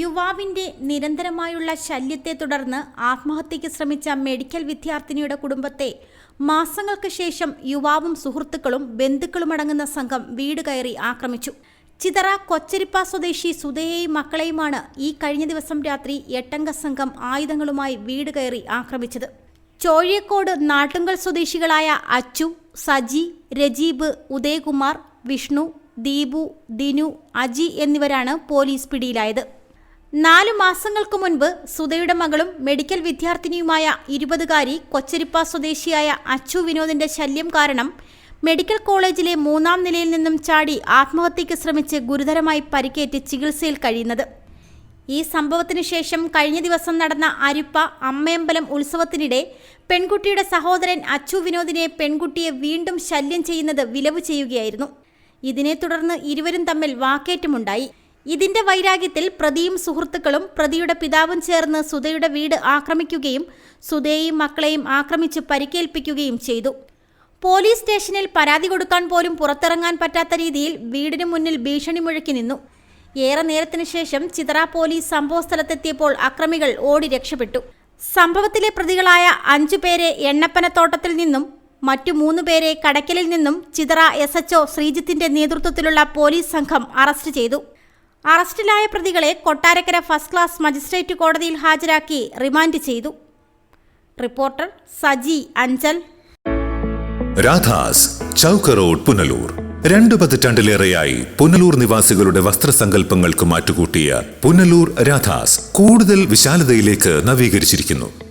യുവാവിന്റെ നിരന്തരമായുള്ള ശല്യത്തെ തുടർന്ന് ആത്മഹത്യയ്ക്ക് ശ്രമിച്ച മെഡിക്കൽ വിദ്യാർത്ഥിനിയുടെ കുടുംബത്തെ മാസങ്ങൾക്ക് ശേഷം യുവാവും സുഹൃത്തുക്കളും ബന്ധുക്കളുമടങ്ങുന്ന സംഘം വീട് കയറി ആക്രമിച്ചു. ചിതറ കൊച്ചരിപ്പ സ്വദേശി സുധയെയും മക്കളെയുമാണ് ഈ കഴിഞ്ഞ ദിവസം രാത്രി എട്ടംഗ സംഘം ആയുധങ്ങളുമായി വീട് കയറി ആക്രമിച്ചത്. ചോഴിയക്കോട് നാട്ടുങ്കൽ സ്വദേശികളായ അച്ചു സജി രജീബ് ഉദയകുമാർ വിഷ്ണു ദീപു ദിനു അജി എന്നിവരാണ് പോലീസ് പിടിയിലായത്. നാലു മാസങ്ങൾക്ക് മുൻപ് സുധയുടെ മകളും മെഡിക്കൽ വിദ്യാർത്ഥിനിയുമായ ഇരുപതുകാരി കൊച്ചരിപ്പ സ്വദേശിയായ അച്ചു വിനോദിന്റെ ശല്യം കാരണം മെഡിക്കൽ കോളേജിലെ മൂന്നാം നിലയിൽ നിന്നും ചാടി ആത്മഹത്യയ്ക്ക് ശ്രമിച്ച് ഗുരുതരമായി പരിക്കേറ്റ് ചികിത്സയിൽ കഴിയുന്നത്. ഈ സംഭവത്തിന് ശേഷം കഴിഞ്ഞ ദിവസം നടന്ന അരിപ്പ അമ്മയമ്പലം ഉത്സവത്തിനിടെ പെൺകുട്ടിയുടെ സഹോദരൻ അച്ചു വിനോദിനെ പെൺകുട്ടിയെ വീണ്ടും ശല്യം ചെയ്യുന്നത് വിലവ് ചെയ്യുകയായിരുന്നു ഇതിനെ തുടർന്ന് ഇരുവരും തമ്മിൽ വാക്കേറ്റമുണ്ടായി. ഇതിന്റെ വൈരാഗ്യത്തിൽ പ്രതിയും സുഹൃത്തുക്കളും പ്രതിയുടെ പിതാവും ചേർന്ന് സുധയുടെ വീട് ആക്രമിക്കുകയും സുധയെയും മക്കളെയും ആക്രമിച്ച് പരിക്കേൽപ്പിക്കുകയും ചെയ്തു. പോലീസ് സ്റ്റേഷനിൽ പരാതി കൊടുക്കാൻ പോലും പുറത്തിറങ്ങാൻ പറ്റാത്ത രീതിയിൽ വീടിന് മുന്നിൽ ഭീഷണി മുഴക്കി നിന്നു. ഏറെ നേരത്തിന് ശേഷം ചിതറ പോലീസ് സംഭവസ്ഥലത്തെത്തിയപ്പോൾ അക്രമികൾ ഓടി രക്ഷപ്പെട്ടു. സംഭവത്തിലെ പ്രതികളായ അഞ്ചു പേരെ എണ്ണപ്പനത്തോട്ടത്തിൽ നിന്നും മറ്റു മൂന്ന് പേരെ കടക്കലിൽ നിന്നും ചിതറ എസ് എച്ച്ഒ ശ്രീജിത്തിന്റെ നേതൃത്വത്തിലുള്ള പോലീസ് സംഘം അറസ്റ്റ് ചെയ്തു. അറസ്റ്റിലായ പ്രതികളെ കൊട്ടാരക്കര ഫസ്റ്റ് ക്ലാസ് മജിസ്ട്രേറ്റ് കോടതിയിൽ ഹാജരാക്കി റിമാൻഡ് ചെയ്തു. റിപ്പോർട്ടർ സജി അഞ്ചൽ. രാധാസ് ചൗക്ക് റോഡ് പുനലൂർ. രണ്ടു പതിറ്റാണ്ടിലേറെയായി പുനലൂർ നിവാസികളുടെ വസ്ത്രസങ്കല്പങ്ങൾക്ക് മാറ്റുകൂട്ടിയ പുനലൂർ രാധാസ് കൂടുതൽ വിശാലതയിലേക്ക് നവീകരിച്ചിരിക്കുന്നു.